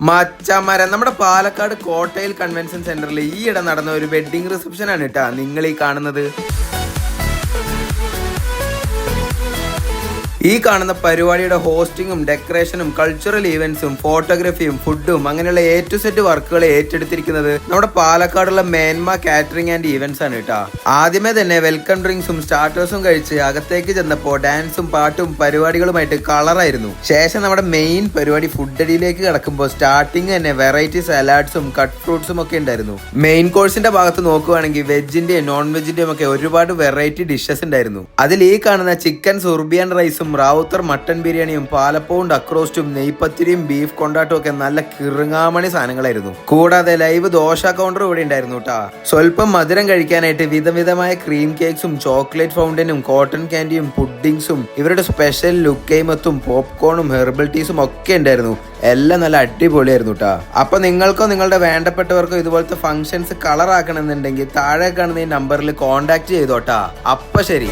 മച്ചമരം. നമ്മുടെ പാലക്കാട് കോട്ടയിൽ കൺവെൻഷൻ സെന്ററിൽ ഈയിടെ നടന്ന ഒരു വെഡിങ് റിസപ്ഷൻ ആണ് കേട്ടാ നിങ്ങൾ ഈ കാണുന്നത്. ഈ കാണുന്ന പരിപാടിയുടെ ഹോസ്റ്റിങ്ങും ഡെക്കറേഷനും കൾച്ചറൽ ഈവൻസും ഫോട്ടോഗ്രാഫിയും ഫുഡും അങ്ങനെയുള്ള എ ടു സെറ്റ് വർക്കുകൾ ഏറ്റെടുത്തിരിക്കുന്നത് നമ്മുടെ പാലക്കാടുള്ള മേന്മ കാറ്ററിംഗ് ആൻഡ് ഈവൻസ് ആണ് കേട്ടോ. ആദ്യമേ തന്നെ വെൽക്കം ഡ്രിങ്ക്സും സ്റ്റാർട്ടേഴ്സും കഴിച്ച് അകത്തേക്ക് ചെന്നപ്പോൾ ഡാൻസും പാട്ടും പരിപാടികളുമായിട്ട് കളറായിരുന്നു. ശേഷം നമ്മുടെ മെയിൻ പരിപാടി ഫുഡ് അടിയിലേക്ക് കിടക്കുമ്പോൾ സ്റ്റാർട്ടിങ് തന്നെ വെറൈറ്റി സലാഡ്സും കട്ട് ഫ്രൂട്ട്സും ഒക്കെ ഉണ്ടായിരുന്നു. മെയിൻ കോഴ്സിന്റെ ഭാഗത്ത് നോക്കുവാണെങ്കിൽ വെജിന്റെയും നോൺ വെജിന്റെയും ഒക്കെ ഒരുപാട് വെറൈറ്റി ഡിഷസ് ഉണ്ടായിരുന്നു. അതിൽ ഈ കാണുന്ന ചിക്കൻ സുർബിയൻ റൈസും റാവുത്തർ മട്ടൻ ബിരിയാണിയും പാലപ്പവും ഡക്രോസ്റ്റും നെയ്പത്തിരിയും ബീഫ് കൊണ്ടാട്ടും ഒക്കെ നല്ല കിറുങ്ങാമണി സാധനങ്ങളായിരുന്നു. കൂടാതെ ലൈവ് ദോശ കൗണ്ടർ ഇവിടെ ഉണ്ടായിരുന്നു കേട്ടാ സ്വല്പം മധുരം കഴിക്കാനായിട്ട് വിധവിധമായ ക്രീം കേക്സും ചോക്ലേറ്റ് ഫൗണ്ടനും കോട്ടൺ ക്യാൻഡിയും പുഡിങ്സും ഇവരുടെ സ്പെഷ്യൽ ലുക്കൈമത്തും പോപ്കോണും ഹെർബൽ ടീസും ഒക്കെ ഉണ്ടായിരുന്നു. എല്ലാം നല്ല അടിപൊളിയായിരുന്നു കേട്ടോ അപ്പൊ നിങ്ങൾക്കോ നിങ്ങളുടെ വേണ്ടപ്പെട്ടവർക്കോ ഇതുപോലത്തെ ഫംഗ്ഷൻസ് കളർ ആക്കണമെന്നുണ്ടെങ്കിൽ താഴെ കാണുന്ന ഈ നമ്പറിൽ കോൺടാക്ട് ചെയ്തോട്ടാ അപ്പൊ ശരി.